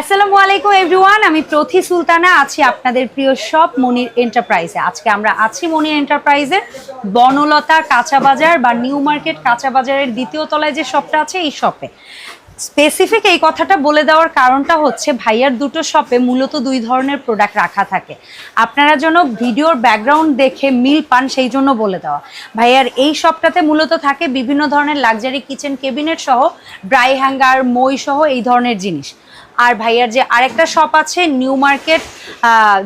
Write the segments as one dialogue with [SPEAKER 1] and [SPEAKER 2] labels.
[SPEAKER 1] আসসালামু আলাইকুম এভরিওয়ান আমি প্রথি সুলতানা, আছি আপনাদের প্রিয় শপ মনির এন্টারপ্রাইজে। আজকে আমরা আছি মনির এন্টারপ্রাইজে বনলতা কাঁচা বাজার বা নিউ মার্কেট কাঁচা বাজারের দ্বিতীয় তলায় যে শপটা আছে, এই শপে। স্পেসিফিক এই কথাটা বলে দেওয়ার কারণটা হচ্ছে, ভাইয়ার দুটো শপে মূলত দুই ধরনের প্রোডাক্ট রাখা থাকে। আপনারা যেন ভিডিওর ব্যাকগ্রাউন্ড দেখে মিল পান, সেই জন্য বলে দেওয়া। ভাইয়ার এই শপটাতে মূলত থাকে বিভিন্ন ধরনের লাক্সারি কিচেন কেবিনেট সহ ড্রাই হ্যাঙ্গার মই সহ এই ধরনের জিনিস। আর ভাইয়ার যে আরেকটা শপ আছে নিউ মার্কেট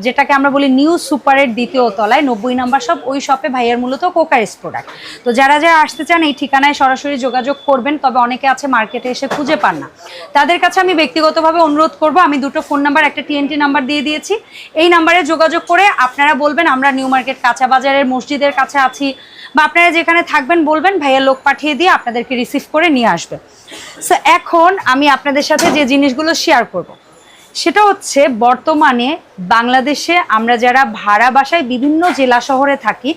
[SPEAKER 1] যেটাকে আমরা বলি নিউ সুপারের দ্বিতীয় তলায়, নব্বই নাম্বার শপ ওই শপে ভাইয়ার মূলত কোকারিস প্রোডাক্ট তো যারা যারা আসতে চান, এই ঠিকানায় সরাসরি যোগাযোগ করবেন, তবে অনেকে আছে মার্কেটে এসে খুঁজে পান না। তাদের কাছে আমি ব্যক্তিগতভাবে অনুরোধ করব, আমি দুটো ফোন নাম্বার একটা টিএনটি নাম্বার দিয়ে দিয়েছি। এই নাম্বারে যোগাযোগ করে আপনারা বলবেন, আমরা নিউ মার্কেট কাঁচা বাজারের মসজিদের কাছে আছি, বা আপনারা যেখানে থাকবেন বলবেন ভাইয়া লোক পাঠিয়ে দিয়ে আপনাদেরকে রিসিভ করে নিয়ে আসবে। সো এখন আমি আপনাদের সাথে যে জিনিসগুলো শেয়ার করব। সেটা হচ্ছে বর্তমানে বাংলাদেশে আমরা যারা ভাড়া বাসায় বিভিন্ন জেলা শহরে থাকি,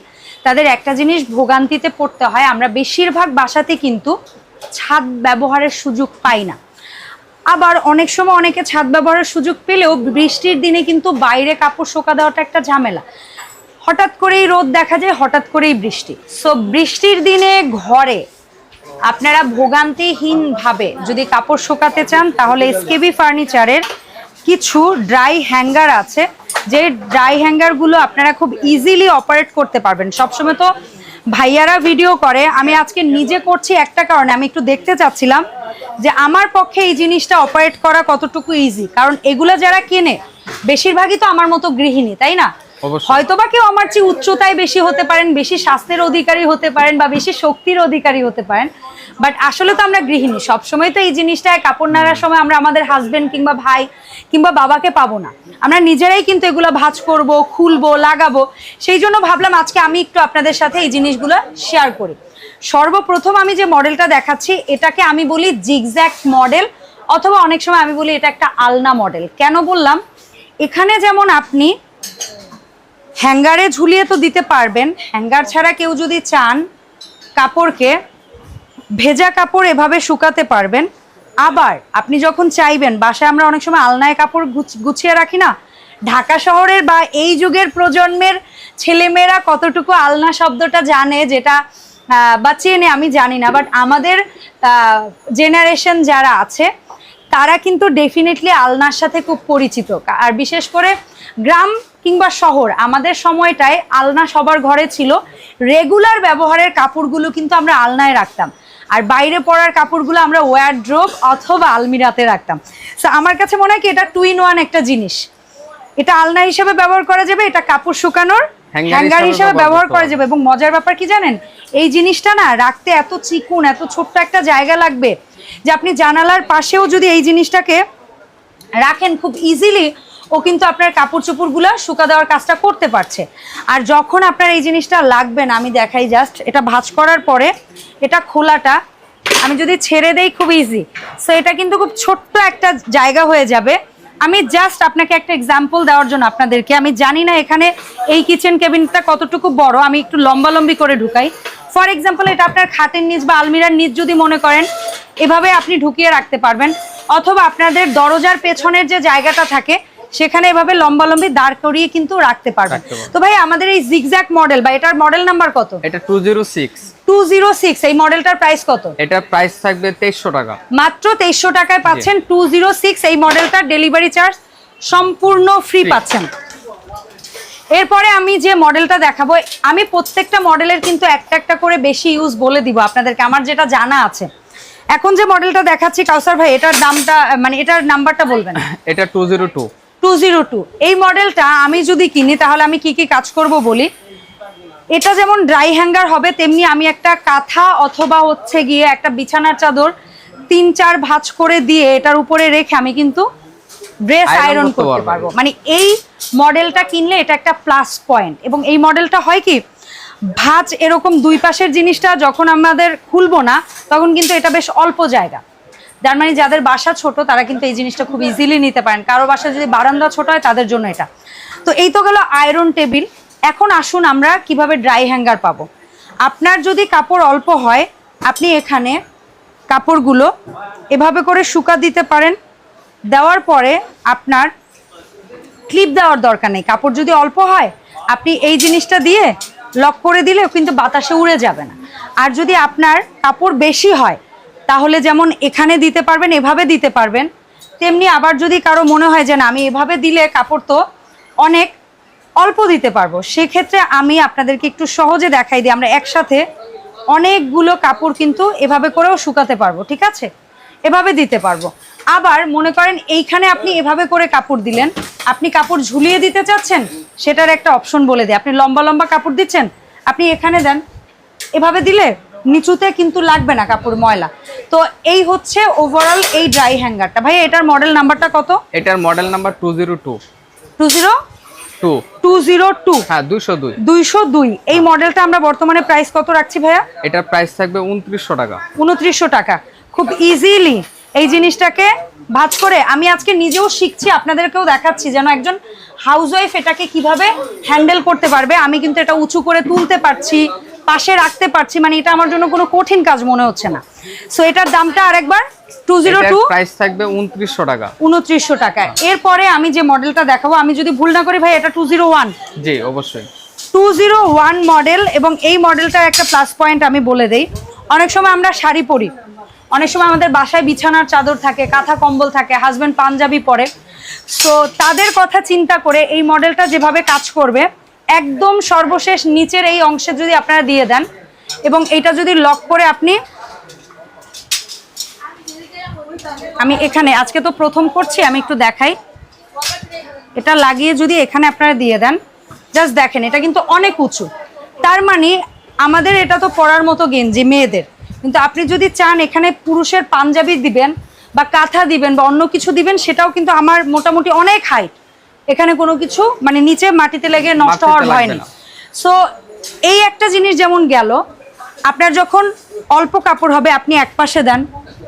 [SPEAKER 1] তাদের একটা জিনিস ভোগান্তিতে পড়তে হয়, আমরা বেশিরভাগ বাসাতে কিন্তু ছাদ ব্যবহারের সুযোগ পাই না আবার অনেক সময় অনেকে ছাদ ব্যবহারের সুযোগ পেলেও বৃষ্টির দিনে কিন্তু বাইরে কাপড় শোকা দেওয়াটা একটা ঝামেলা হঠাৎ করেই রোদ দেখা যায়, হঠাৎ করেই বৃষ্টি সো বৃষ্টির দিনে ঘরে আপনারা ভোগান্তিহীনভাবে যদি কাপড় শুকাতে চান, তাহলে এসকেবি ফার্নিচারের কিছু ড্রাই হ্যাঙ্গার আছে। যে ড্রাই হ্যাঙ্গারগুলো আপনারা খুব ইজিলি অপারেট করতে পারবেন। সবসময় তো ভাইয়ারা ভিডিও করে। আমি আজকে নিজে করছি একটা কারণে। আমি একটু দেখতে চাচ্ছিলাম যে আমার পক্ষে এই জিনিসটা অপারেট করা কতটুকু ইজি কারণ এগুলো যারা কেনে, বেশিরভাগই তো আমার মতো গৃহিণী, তাই না। হয়তো বা কেউ আমার চেয়ে উচ্চতায় বেশি হতে পারেন, বেশি স্বাস্থ্যের অধিকারী হতে পারেন বা বেশি শক্তির অধিকারী হতে পারেন। বাট আসলে তো আমরা গৃহিণী, সবসময় তো এই জিনিসটা কাপড় নাড়ার সময় আমরা আমাদের হাজবেন্ড কিংবা ভাই কিংবা বাবাকে পাবো না। আমরা নিজেরাই কিন্তু এগুলো ভাজ করব, খুলবো, লাগাবো। সেই জন্য ভাবলাম আজকে আমি একটু আপনাদের সাথে এই জিনিসগুলো শেয়ার করি। সর্বপ্রথম আমি যে মডেলটা দেখাচ্ছি, এটাকে আমি বলি জিগজ্যাক মডেল অথবা অনেক সময় আমি বলি এটা একটা আলনা মডেল কেন বললাম? এখানে যেমন আপনি হ্যাঙ্গারে ঝুলিয়ে তো দিতে পারবেন। হ্যাঙ্গার ছাড়া কেউ যদি চান কাপড়কে, ভেজা কাপড় এভাবে শুকাতে পারবেন। আবার আপনি যখন চাইবেন, বাসায় আমরা অনেক সময় আলনায় কাপড় গুছ- গুছিয়ে রাখি না। ঢাকা শহরের বা এই যুগের প্রজন্মের ছেলেমেয়েরা কতটুকু আলনা শব্দটা জানে, যেটা বা চেনে আমি জানি না। বাট আমাদের জেনারেশন যারা আছে, তারা কিন্তু ডেফিনেটলি আলনার সাথে খুব পরিচিত। আর বিশেষ করে গ্রাম কিংবা শহর আমাদের সময়টায় আলনা সবার ঘরে ছিল। রেগুলার ব্যবহারের কাপড়গুলো কিন্তু আমরা আলনায় রাখতাম। আর বাইরে পরার কাপড়গুলো আমরা ওয়ারড্রোব অথবা আলমিরাতে রাখতাম। সো আমার কাছে মনে হয় কি এটা টু ইন ওয়ান একটা জিনিস। এটা আলনা হিসেবে ব্যবহার করা যাবে এটা কাপড় শুকানোর হ্যাঙ্গার
[SPEAKER 2] হিসেবে ব্যবহার
[SPEAKER 1] করা যাবে। এবং মজার ব্যাপার কি জানেন? এই জিনিসটা না রাখতে এত চিকুন এত ছোট্ট একটা জায়গা লাগবে যে আপনি জানালার পাশেও যদি এই জিনিসটাকে রাখেন খুব ইজিলি ও কিন্তু আপনার কাপড় চোপড়গুলো শুকা দেওয়ার কাজটা করতে পারছে। আর যখন আপনার এই জিনিসটা লাগবে না, আমি দেখাই জাস্ট এটা ভাজ করার পরে এটা খোলাটা আমি যদি ছেড়ে দেই খুব ইজি সো এটা কিন্তু খুব ছোট্ট একটা জায়গা হয়ে যাবে। আমি জাস্ট আপনাকে একটা এক্সাম্পল দেওয়ার জন্য আপনাদেরকে। আমি জানি না এখানে এই কিচেন কেবিনটা কতটুকু বড়, আমি একটু লম্বালম্বি করে ঢুকাই। ফর এক্সাম্পল এটা আপনার খাটের নিচ বা আলমিরার নিচ যদি মনে করেন, এভাবে আপনি ঢুকিয়ে রাখতে পারবেন। অথবা আপনাদের দরজার পেছনের যে জায়গাটা থাকে সেখানে এভাবে লম্বালম্বি দাঁড় করিয়ে কিন্তু রাখতে পারবেন তো ভাই আমাদের এই জিগজ্যাক মডেল বা এটার মডেল নাম্বার কত?
[SPEAKER 2] এটা two zero six
[SPEAKER 1] two zero six এই মডেলটার প্রাইস কত?
[SPEAKER 2] এটার প্রাইস থাকবে তেইশশো টাকা।
[SPEAKER 1] মাত্র তেইশশো টাকায় পাচ্ছেন টু জিরো সিক্স এই মডেলটার ডেলিভারি চার্জ সম্পূর্ণ ফ্রি পাচ্ছেন। এরপরে আমি যে মডেলটা দেখাবো আমি প্রত্যেকটা মডেলের কিন্তু একটা একটা করে বেশি ইউজ বলে দিব আপনাদেরকে আমার যেটা জানা আছে। এখন যে মডেলটা দেখাচ্ছি কাউসার ভাই এটার দামটা মানে এটার নাম্বারটা বলবেন।
[SPEAKER 2] এটা two zero two
[SPEAKER 1] two zero two. এই মডেলটা আমি যদি কিনি তাহলে আমি কি কি কাজ করব বলি? এটা যেমন ড্রাই হ্যাঙ্গার হবে তেমনি আমি একটা কাঁথা অথবা হচ্ছে গিয়ে একটা বিছানার চাদর তিন চার ভাঁজ করে দিয়ে এটার উপরে রেখে আমি কিন্তু ড্রেস আয়রন
[SPEAKER 2] করতে
[SPEAKER 1] পারব। মানে এই মডেলটা কিনলে এটা একটা প্লাস পয়েন্ট এবং এই মডেলটা হয় কি ভাঁজ এরকম দুই পাশের জিনিসটা যখন আমাদের খুলবো না তখন কিন্তু এটা বেশ অল্প জায়গা। যার মানে যাদের বাসা ছোট, তারা কিন্তু এই জিনিসটা খুব ইজিলি নিতে পারেন। কারও বাসা যদি বারান্দা ছোট হয়, তাদের জন্য এটা। তো এই তো গেল আয়রন টেবিল এখন আসুন আমরা কীভাবে ড্রাই হ্যাঙ্গার পাবো। আপনার যদি কাপড় অল্প হয়, আপনি এখানে কাপড়গুলো এভাবে করে শুকা দিতে পারেন। দেওয়ার পরে আপনার ক্লিপ দেওয়ার দরকার নেই। কাপড় যদি অল্প হয়, আপনি এই জিনিসটা দিয়ে লক করে দিলেও কিন্তু বাতাসে উড়ে যাবে না। আর যদি আপনার কাপড় বেশি হয় তাহলে যেমন এখানে দিতে পারবেন, এভাবে দিতে পারবেন। তেমনি আবার যদি কারও মনে হয় যে না, আমি এভাবে দিলে কাপড় তো অনেক অল্প দিতে পারব, সেক্ষেত্রে আমি আপনাদেরকে একটু সহজে দেখাই দিই। আমরা একসাথে অনেকগুলো কাপড় কিন্তু এভাবে করেও শুকাতে পারব, ঠিক আছে? এভাবে দিতে পারব। আবার মনে করেন এইখানে আপনি এভাবে করে কাপড় দিলেন, আপনি কাপড় ঝুলিয়ে দিতে চাচ্ছেন, সেটার একটা অপশন বলে দিই। আপনি লম্বা লম্বা কাপড় দিচ্ছেন, আপনি এখানে দেন, এভাবে দিলে নিচুতে কিন্তু লাগবে না কাপড় ময়লা। তো এই হচ্ছে ওভারঅল এই ড্রাই হ্যাঙ্গারটা ভাই এটার মডেল নাম্বারটা কত?
[SPEAKER 2] এটার model number two zero two
[SPEAKER 1] two zero
[SPEAKER 2] two
[SPEAKER 1] two zero two
[SPEAKER 2] হ্যাঁ দুশো দুই।
[SPEAKER 1] দুইশো দুই। এই মডেলটা আমরা বর্তমানে প্রাইস কত রাখছি ভাইয়া?
[SPEAKER 2] এটার প্রাইস থাকবে উনত্রিশশো টাকা।
[SPEAKER 1] উনত্রিশশো টাকা। খুব ইজিলি এই জিনিসটাকে ভাজ করে আমি আজকে নিজেও শিখছি আপনাদেরকেও দেখাচ্ছি যেন একজন হাউসওয়াইফ এটাকে কীভাবে হ্যান্ডেল করতে পারবে। আমি কিন্তু এটা উঁচু করে তুলতে পারছি পাশে রাখতে পারছি মানে এটা আমার জন্য কোনো কঠিন কাজ মনে হচ্ছে না। সো এটার দামটা আরেকবার টু জিরো
[SPEAKER 2] এটার
[SPEAKER 1] টু
[SPEAKER 2] প্রাইস থাকবে উনত্রিশশো টাকা।
[SPEAKER 1] উনত্রিশশো টাকা। এরপরে আমি যে মডেলটা দেখাবো আমি যদি ভুল না করি ভাই এটা টু জিরো ওয়ান
[SPEAKER 2] জি অবশ্যই।
[SPEAKER 1] টু জিরো ওয়ান মডেল এবং এই মডেলটার একটা প্লাস পয়েন্ট আমি বলে দেই। অনেক সময় আমরা শাড়ি পরি। অনেক সময় আমাদের বাসায় বিছানার চাদর থাকে কাঁথা কম্বল থাকে হাজব্যান্ড পাঞ্জাবি পরে। সো তাদের কথা চিন্তা করে এই মডেলটা যেভাবে কাজ করবে একদম সর্বশেষ নিচের এই অংশে যদি আপনারা দিয়ে দেন, এবং এটা যদি লক করে আপনি, আমি এখানে, আজকে তো প্রথম করছি, আমি একটু দেখাই। এটা লাগিয়ে যদি এখানে আপনারা দিয়ে দেন জাস্ট দেখেন, এটা কিন্তু অনেক উঁচু। তার মানে আমাদের এটা তো পরার মতো গেঞ্জি, মেয়েদের। কিন্তু আপনি যদি চান এখানে পুরুষের পাঞ্জাবি দিবেন, বা কাঁথা দিবেন, বা অন্য কিছু দিবেন, সেটাও কিন্তু আমার মোটামুটি অনেক হাইট এখানে কোনো কিছু মানে নিচে মাটিতে লেগে নষ্ট হওয়ার ভয় নেই।
[SPEAKER 2] না।
[SPEAKER 1] সো এই একটা জিনিস যেমন গেল আপনার যখন অল্প কাপড় হবে আপনি এক পাশে দেন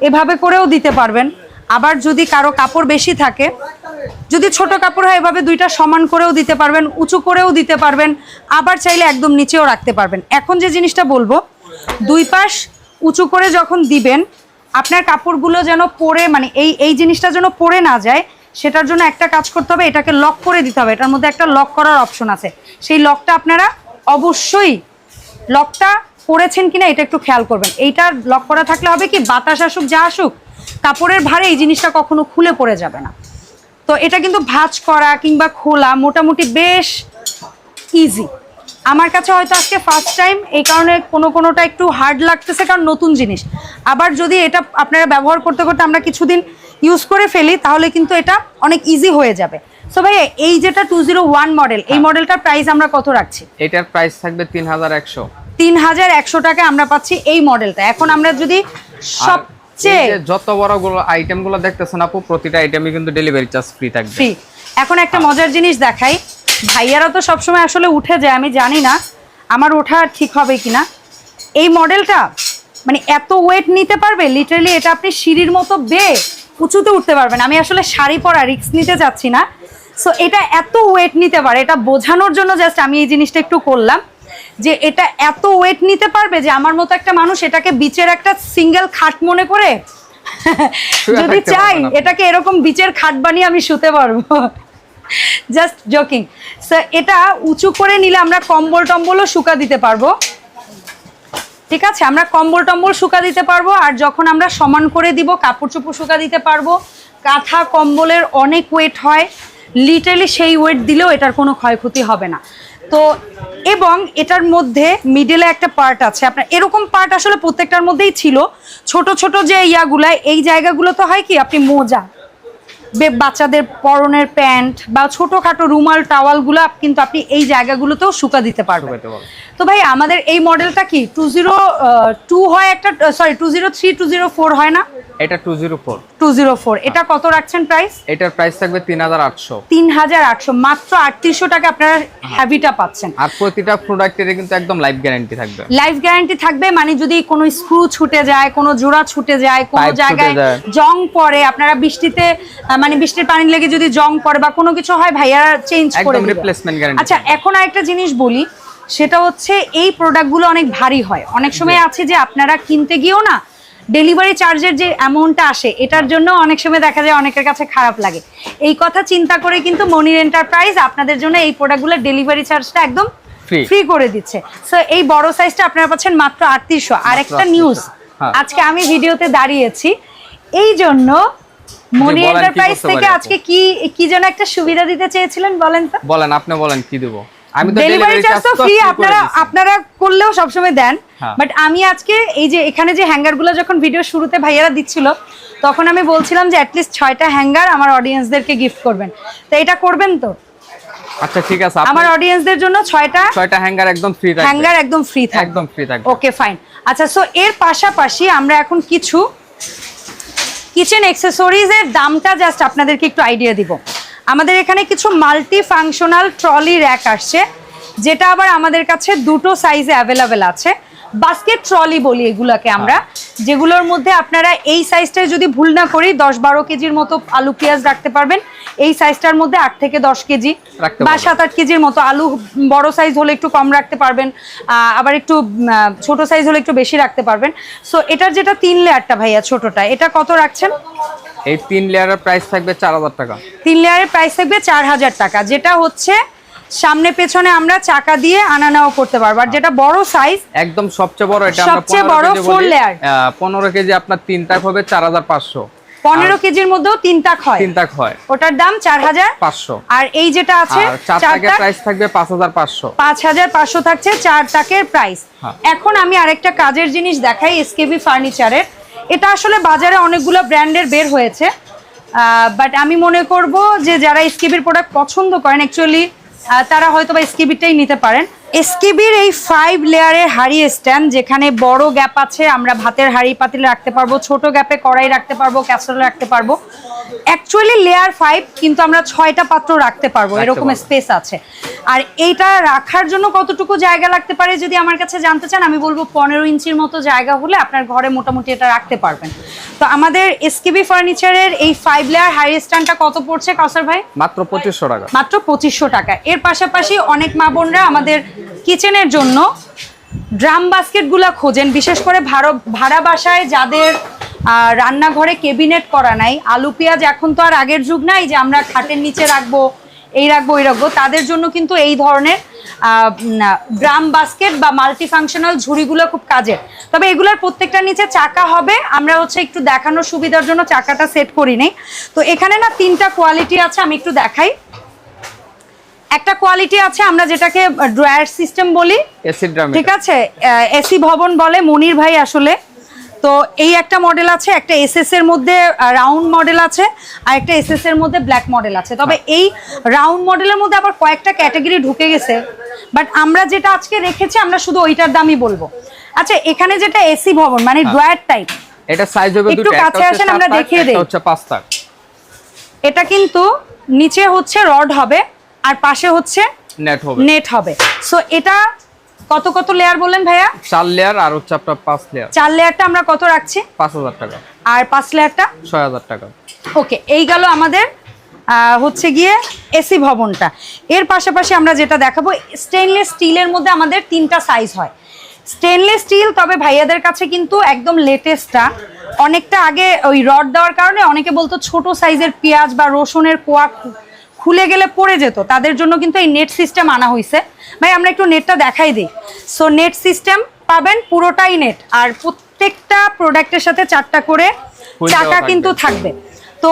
[SPEAKER 1] এভাবে করেও দিতে পারবেন। আবার যদি কারও কাপড় বেশি থাকে যদি ছোট কাপড় হয় এভাবে দুইটা সমান করেও দিতে পারবেন উঁচু করেও দিতে পারবেন আবার চাইলে একদম নিচেও রাখতে পারবেন। এখন যে জিনিসটা বলব দুই পাশ উঁচু করে যখন দিবেন আপনার কাপড়গুলো যেন পরে মানে এই এই জিনিসটা যেন পরে না যায় সেটার জন্য একটা কাজ করতে হবে, এটাকে লক করে দিতে হবে। এটার মধ্যে একটা লক করার অপশন আছে। সেই লকটা আপনারা অবশ্যই লকটা করেছেন কিনা এটা একটু খেয়াল করবেন। এইটা লক করা থাকলে হবে কি, বাতাস আসুক, যা আসুক, কাপড়ের ভারে এই জিনিসটা কখনো খুলে পড়ে যাবে না। তো এটা কিন্তু ভাঁজ করা কিংবা খোলা মোটামুটি বেশ ইজি আমার কাছে হয়তো আজকে ফার্স্ট টাইম এই কারণে কোনো কোনোটা একটু হার্ড লাগতেছে কারণ নতুন জিনিস। আবার যদি এটা আপনারা ব্যবহার করতে করতে আমরা কিছুদিন ইউজ করে ফেলি তাহলে কিন্তু এটা অনেক ইজি হয়ে যাবে। সো ভাই এই যেটা টু জিরো ওয়ান মডেল এই মডেলটার প্রাইস আমরা কত রাখছি?
[SPEAKER 2] এটার প্রাইস থাকবে তিন হাজার একশো।
[SPEAKER 1] তিন হাজার একশো টাকা আমরা পাচ্ছি এই মডেলটা এখন আমরা যদি সবচেয়ে
[SPEAKER 2] যত বড়গুলো আইটেমগুলো দেখতেছেন আপু প্রতিটা আইটেমই কিন্তু ডেলিভারি চার্জ ফ্রি থাকবে।
[SPEAKER 1] ফ্রি এখন একটা মজার জিনিস দেখাই। ভাইয়ারা তো সবসময় আসলে উঠে যায় আমি জানি না। আমার ওঠা ঠিক হবে কিনা। এই মডেলটা মানে এত ওয়েট নিতে পারবে লিটারালি এটা আপনি সিঁড়ির মতো বে উঁচুতে উঠতে পারবেন। আমি আসলে শাড়ি পরা রিক্স নিতে চাচ্ছি না। সো এটা এত ওয়েট নিতে পারে এটা বোঝানোর জন্য জাস্ট আমি এই জিনিসটা একটু করলাম যে এটা এত ওয়েট নিতে পারবে যে আমার মতো একটা মানুষ এটাকে বিচের একটা সিঙ্গেল খাট মনে করে যদি চাই এটাকে এরকম বিচের খাট বানিয়ে আমি শুতে পারব। জাস্ট জকিং সো এটা উঁচু করে নিলে আমরা কম্বল টম্বলও শুকা দিতে পারব। ঠিক আছে, আমরা কম্বল টম্বল শুকা দিতে পারব, আর যখন আমরা সমান করে দিব, কাপড় চোপড় শুকা দিতে পারব। কাঁথা কম্বলের অনেক ওয়েট হয় লিটারালি সেই ওয়েট দিলেও এটার কোনো ক্ষয়ক্ষতি হবে না। তো, এবং এটার মধ্যে মিডলে একটা পার্ট আছে। আপনার এরকম পার্ট আসলে প্রত্যেকটার মধ্যেই ছিল। ছোট ছোট যে ইয়াগুলা, এই জায়গাগুলো তো হয় কি, আপনি মোজা বাচ্চাদের পরনের প্যান্ট বা ছোটোখাটো রুমাল টাওয়ালগুলো কিন্তু আপনি এই জায়গাগুলোতেও শুকা দিতে পারবেন। তো ভাই আমাদের এই মডেলটা কি টু জিরো টু হয় একটা sorry two zero three two zero four হয় না?
[SPEAKER 2] এটা two zero four
[SPEAKER 1] two zero four এটা কত রাখছেন প্রাইস
[SPEAKER 2] এটার প্রাইস থাকবে তিন হাজার আটশো।
[SPEAKER 1] তিন হাজার আটশো মাত্র আটত্রিশশো টাকা আপনারা হ্যাভিটা পাচ্ছেন।
[SPEAKER 2] আর প্রতিটা প্রোডাক্টের কিন্তু একদম লাইফ গ্যারান্টি থাকবে।
[SPEAKER 1] লাইফ গ্যারান্টি থাকবে মানে যদি কোনো স্ক্রু ছুটে যায় কোনো জোড়া ছুটে যায় কোনো জায়গায় জং পড়ে আপনারা বৃষ্টিতে মানে বৃষ্টির পানি লেগে যদি জং পড়ে বা কোনো কিছু হয় ভাইয়া চেঞ্জ করে
[SPEAKER 2] একদম
[SPEAKER 1] দিবে।
[SPEAKER 2] replacement
[SPEAKER 1] আচ্ছা এখন আরেকটা জিনিস বলি সেটা হচ্ছে এই প্রোডাক্টগুলো অনেক ভারী হয়। অনেক সময় আছে যে আপনারা কিনতে গিয়েও না ডেলিভারি চার্জের যে অ্যামাউন্টটা আসে এটার জন্য অনেক সময় দেখা যায় অনেকের কাছে খারাপ লাগে। এই কথা চিন্তা করে কিন্তু মনির এন্টারপ্রাইজ আপনাদের জন্য এই প্রোডাক্টগুলোর ডেলিভারি চার্জটা একদম ফ্রি করে দিচ্ছে। সো এই বড় সাইজটা আপনারা পাচ্ছেন মাত্র আটত্রিশশো। আর একটা নিউজ
[SPEAKER 2] হ্যাঁ।
[SPEAKER 1] আজকে আমি ভিডিওতে দাঁড়িয়েছি। এই জন্য মনি এন্টারপ্রাইজ থেকে আজকে কি কি যেন একটা সুবিধা দিতে চেয়েছিলেন বলেন তো?
[SPEAKER 2] বলেন আপনি বলেন কি দেবো? আমি তো
[SPEAKER 1] ডেলিভারি
[SPEAKER 2] ডেলিভারি
[SPEAKER 1] চার্জ তো ফ্রি আপনারা আপনারা করলেও সবসময় দেন।
[SPEAKER 2] হ্যাঁ।
[SPEAKER 1] বাট আমি আজকে এই যে এখানে যে হ্যাঙ্গারগুলো যখন ভিডিও শুরুতে ভাইয়ারা দিচ্ছিল তখন আমি বলছিলাম যে অ্যাটলিস্ট ছয়টা হ্যাঙ্গার আমার অডিয়েন্সদেরকে গিফট করবেন। তো এটা করবেন তো?
[SPEAKER 2] আচ্ছা ঠিক আছে। আপনি
[SPEAKER 1] আমার অডিয়েন্সদের জন্য ছয়টা
[SPEAKER 2] ছয়টা হ্যাঙ্গার একদম ফ্রি থাকবে।
[SPEAKER 1] হ্যাঙ্গার একদম ফ্রি থাকবে।
[SPEAKER 2] একদম ফ্রি থাকবে।
[SPEAKER 1] ওকে ফাইন আচ্ছা সো এর পাশাপাশি আমরা এখন কিছু কিচেন এর দামটা জাস্ট আপনাদেরকে একটু আইডিয়া দিব। আমাদের এখানে কিছু মাল্টি ফাংশনাল ট্রলি র্যাক আসছে যেটা আবার আমাদের কাছে দুটো সাইজে অ্যাভেলেবেল আছে। বাস্কেট ট্রলি বলি এগুলাকে আমরা যেগুলোর মধ্যে আপনারা এই সাইজটায় যদি ভুল না করি দশ বারো কেজির মতো আলু পেঁয়াজ রাখতে পারবেন এই সাইজটার মধ্যে আট থেকে দশ কেজি বা সাত আট কেজির মতো আলু বড় সাইজ হলে একটু কম রাখতে পারবেন আবার একটু ছোট সাইজ হলে একটু বেশি রাখতে পারবেন। সো এটার যেটা তিন লেয়ারটা ভাইয়া ছোটটা এটা কত রাখছেন?
[SPEAKER 2] এই তিন লেয়ারের প্রাইস থাকবে চার হাজার টাকা।
[SPEAKER 1] তিন লেয়ারের প্রাইস থাকবে চার হাজার টাকা যেটা হচ্ছে সামনে পেছনে আমরা চাকা দিয়ে আনা নেওয়া করতে পারব। আর যেটা বড় সাইজ
[SPEAKER 2] একদম সবচেয়ে বড় এটা আমরা
[SPEAKER 1] সবচেয়ে বড় ফোর
[SPEAKER 2] লেয়ার। পনেরো কেজি আপনার তিন তাক হবে চার হাজার পাঁচশো।
[SPEAKER 1] পনেরো কেজির মধ্যেও তিন তাক হয়।
[SPEAKER 2] তিন তাক হয়।
[SPEAKER 1] ওটার দাম চার হাজার।
[SPEAKER 2] পাঁচশো।
[SPEAKER 1] আর এই যেটা আছে
[SPEAKER 2] চার
[SPEAKER 1] চার
[SPEAKER 2] তাকের প্রাইস থাকবে পাঁচ হাজার পাঁচশো।
[SPEAKER 1] পাঁচ হাজার পাঁচশো থাকছে চার তাকের প্রাইস
[SPEAKER 2] হ্যাঁ।
[SPEAKER 1] এখন আমি আরেকটা কাজের জিনিস দেখাই এসকেবি ফার্নিচারের এটা আসলে বাজারে অনেকগুলো ব্র্যান্ডের বের হয়েছে বাট আমি মনে করব যে যারা স্কিবির প্রোডাক্ট পছন্দ করেন অ্যাকচুয়ালি তারা হয়তো বা এসকেবিটাই নিতে পারেন। এসকেবির এই ফাইভ লেয়ারের হাড়ি স্ট্যান্ড যেখানে বড় গ্যাপ আছে আমরা ভাতের হাড়ি পাতিল রাখতে পারব ছোট গ্যাপে কড়াই রাখতে পারব ক্যাসরোল রাখতে পারব। অ্যাকচুয়ালি লেয়ার ফাইভ কিন্তু আমরা ছয়টা পাত্র রাখতে পারব এরকম স্পেস আছে। আর এইটা রাখার জন্য কতটুকু জায়গা লাগতে পারে যদি আমার কাছে জানতে চান আমি বলব পনেরো ইঞ্চির মতো জায়গা হলে আপনার ঘরে মোটামুটি এটা রাখতে পারবেন। তো আমাদের এসকেবি ফার্নিচারের এই ফাইভ লেয়ার হাই স্ট্যান্ডটা কত পড়ছে কাউসার ভাই?
[SPEAKER 2] মাত্র পঁচিশশো টাকা।
[SPEAKER 1] মাত্র পঁচিশশো টাকা। এর পাশাপাশি অনেক মা বোনরা আমাদের কিচেনের জন্য ড্রাম বাস্কেটগুলো খোঁজেন, বিশেষ করে ভাড়া বাসায় যাদের রান্নাঘরে কেবিনেট করা নাই, আলু, পেঁয়াজ এখন তো আর আগের যুগ নাই যে আমরা খাটের নিচে রাখব, এই রাখব এই রাখব, তাদের জন্য কিন্তু এই ধরনের ড্রাম বাস্কেট বা মাল্টি ফাংশনাল ঝুড়িগুলো খুব কাজের। তবে এগুলোর প্রত্যেকটার নিচে চাকা হবে, আমরা হচ্ছে একটু দেখানোর সুবিধার জন্য চাকাটা সেট করি নেই। তো এখানে না তিনটা কোয়ালিটি আছে, আমি একটু দেখাই। একটা কোয়ালিটি আছে আমরা যেটাকে ড্রয়ার সিস্টেম বলি। ঠিক আছে? এসি ভবন বলে মনির ভাই আসলে। তো এই একটা মডেল আছে একটা এসএস এর মধ্যে রাউন্ড মডেল আছে আর একটা এসএস এর মধ্যে ব্ল্যাক মডেল আছে। তবে এই রাউন্ড মডেলের মধ্যে আবার কয়েকটা ক্যাটাগরি ঢুকে গেছে। বাট আমরা যেটা আজকে রেখেছি আমরা শুধু ওইটার দামই বলব। আচ্ছা এখানে যেটা এসি ভবন মানে ড্রয়ার টাইপ
[SPEAKER 2] এটা সাইজ হবে
[SPEAKER 1] একটু কাছে আসেন, আমরা দেখিয়ে দেই।
[SPEAKER 2] হচ্ছে পাঁচ
[SPEAKER 1] এটা কিন্তু নিচে হচ্ছে রড হবে। আর পাশে হচ্ছে
[SPEAKER 2] নেট হবে।
[SPEAKER 1] নেট হবে। সো এটা কত কত লেয়ার বললেন ভাইয়া?
[SPEAKER 2] চার লেয়ার আর হচ্ছে আপনার পাঁচ লেয়ার
[SPEAKER 1] চার লেয়ারটা আমরা কত রাখছি?
[SPEAKER 2] পাঁচ হাজার টাকা।
[SPEAKER 1] আর পাঁচ লেয়ারটা
[SPEAKER 2] ছয় হাজার টাকা।
[SPEAKER 1] ওকে এই গেল আমাদের হচ্ছে গিয়ে এসি ভবনটা। এর পাশাপাশি আমরা যেটা দেখাবো স্টেনলেস স্টিলের মধ্যে আমাদের তিনটা সাইজ হয়। স্টেনলেস স্টিল তবে ভাইয়াদের কাছে কিন্তু একদম লেটেস্টটা অনেকটা আগে ওই রড দেওয়ার কারণে অনেকে বলতো ছোট সাইজের পেঁয়াজ বা রসুনের কোয়া খুলে গেলে পড়ে যেত। তাদের জন্য কিন্তু এই নেট সিস্টেম আনা হয়েছে ভাই আমরা একটু নেটটা দেখাই দিই। সো নেট সিস্টেম পাবেন পুরোটাই নেট আর প্রত্যেকটা প্রোডাক্টের সাথে চারটা করে চাকা কিন্তু।
[SPEAKER 2] থাকবে।
[SPEAKER 1] তো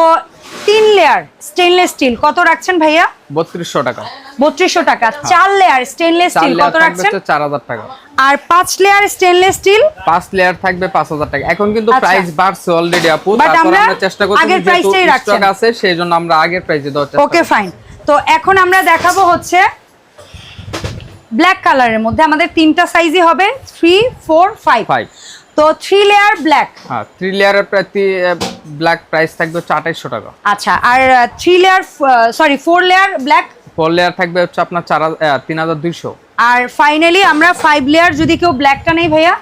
[SPEAKER 1] তিন লেয়ার স্টেনলেস স্টিল কত রাখছেন ভাইয়া?
[SPEAKER 2] বত্রিশশো টাকা।
[SPEAKER 1] বত্রিশশো টাকা। চার লেয়ার স্টেনলেস স্টিল কত রাখছেন?
[SPEAKER 2] হচ্ছে চার হাজার টাকা।
[SPEAKER 1] আর পাঁচ লেয়ার স্টেনলেস স্টিল
[SPEAKER 2] পাঁচ লেয়ার থাকবে পাঁচ হাজার টাকা। এখন কিন্তু
[SPEAKER 1] আচ্ছা।
[SPEAKER 2] প্রাইস বাড়ছে অলরেডি আপু। তারপর
[SPEAKER 1] আমরা
[SPEAKER 2] চেষ্টা করছি
[SPEAKER 1] আগের price-টাই রাখছেন।
[SPEAKER 2] আছে সেই জন্য আমরা আগের প্রাইসে দেওয়ার চেষ্টা
[SPEAKER 1] ওকে ফাইন তো এখন আমরা দেখাবো হচ্ছে ব্ল্যাক কালারের মধ্যে। আমাদের তিনটা সাইজই হবে। Three four five
[SPEAKER 2] Five।
[SPEAKER 1] তো থ্রি লেয়ার ব্ল্যাক
[SPEAKER 2] হ্যাঁ থ্রি লেয়ারের প্রতি ব্ল্যাক প্রাইস থাকবে হচ্ছে আঠাইশশো টাকা।
[SPEAKER 1] আচ্ছা আর three layer sorry four layer black
[SPEAKER 2] four layer থাকবে হচ্ছে আপনার চার তিন হাজার দুইশো।
[SPEAKER 1] আর ফাইনালি আমরা ফাইভ লেয়ার যদি কেউ ব্ল্যাকটা নেই ভাইয়া?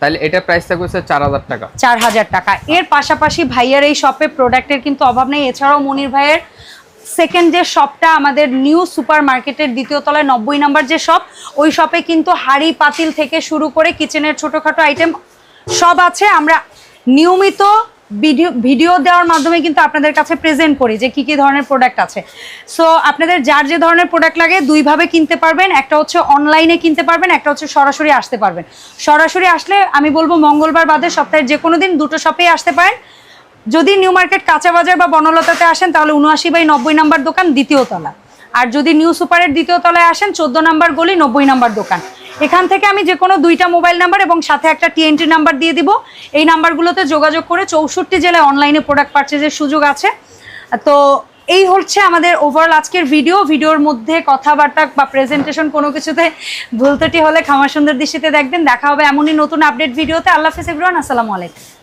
[SPEAKER 2] তাহলে এটা প্রাইস থাকবে হচ্ছে চার হাজার টাকা।
[SPEAKER 1] চার হাজার টাকা। এর পাশাপাশি ভাইয়ার এই শপে প্রোডাক্টের কিন্তু অভাব নেই। এছাড়াও মনির ভাইয়ের সেকেন্ড যে শপটা আমাদের নিউ সুপার মার্কেটের দ্বিতীয় তলায় নব্বই নাম্বার যে শপ ওই শপে কিন্তু হাড়ি পাতিল থেকে শুরু করে কিচেনের ছোটোখাটো আইটেম সব আছে, আমরা নিয়মিত ভিডিও ভিডিও দেওয়ার মাধ্যমে কিন্তু আপনাদের কাছে প্রেজেন্ট করি যে কি কি ধরনের প্রোডাক্ট আছে। সো আপনাদের যার যে ধরনের প্রোডাক্ট লাগে, দুইভাবে কিনতে পারবেন, একটা হচ্ছে অনলাইনে কিনতে পারবেন, একটা হচ্ছে সরাসরি আসতে পারবেন। সরাসরি আসলে আমি বলব মঙ্গলবার বাদে সপ্তাহের যে কোনো দিন দুটো শপেই আসতে পারেন। যদি নিউ মার্কেট কাঁচা বাজার বা বনলতাতে আসেন, তাহলে উনআশি বাই নব্বই নাম্বার দোকান দ্বিতীয় তলা। আর যদি নিউ সুপারের দ্বিতীয় তলায় আসেন, চোদ্দ নাম্বার গলি, নব্বই নাম্বার দোকান। এখান থেকে আমি যে কোনো দুইটা মোবাইল নাম্বার এবং সাথে একটা টিএনটি নাম্বার দিয়ে দিব। এই নাম্বারগুলোতে যোগাযোগ করে চৌষট্টি জেলায় অনলাইনে প্রোডাক্ট পারচেজের সুযোগ আছে। তো এই হচ্ছে আমাদের ওভারঅল আজকের ভিডিও ভিডিওর মধ্যে কথাবার্তা বা প্রেজেন্টেশন কোনো কিছুতে ভুল ত্রুটি হলে খামার সুন্দর দৃষ্টিতে দেখবেন। দেখা হবে এমনই নতুন আপডেট ভিডিওতে আল্লাহ এভরিওয়ান আসসালামু আলাইকুম।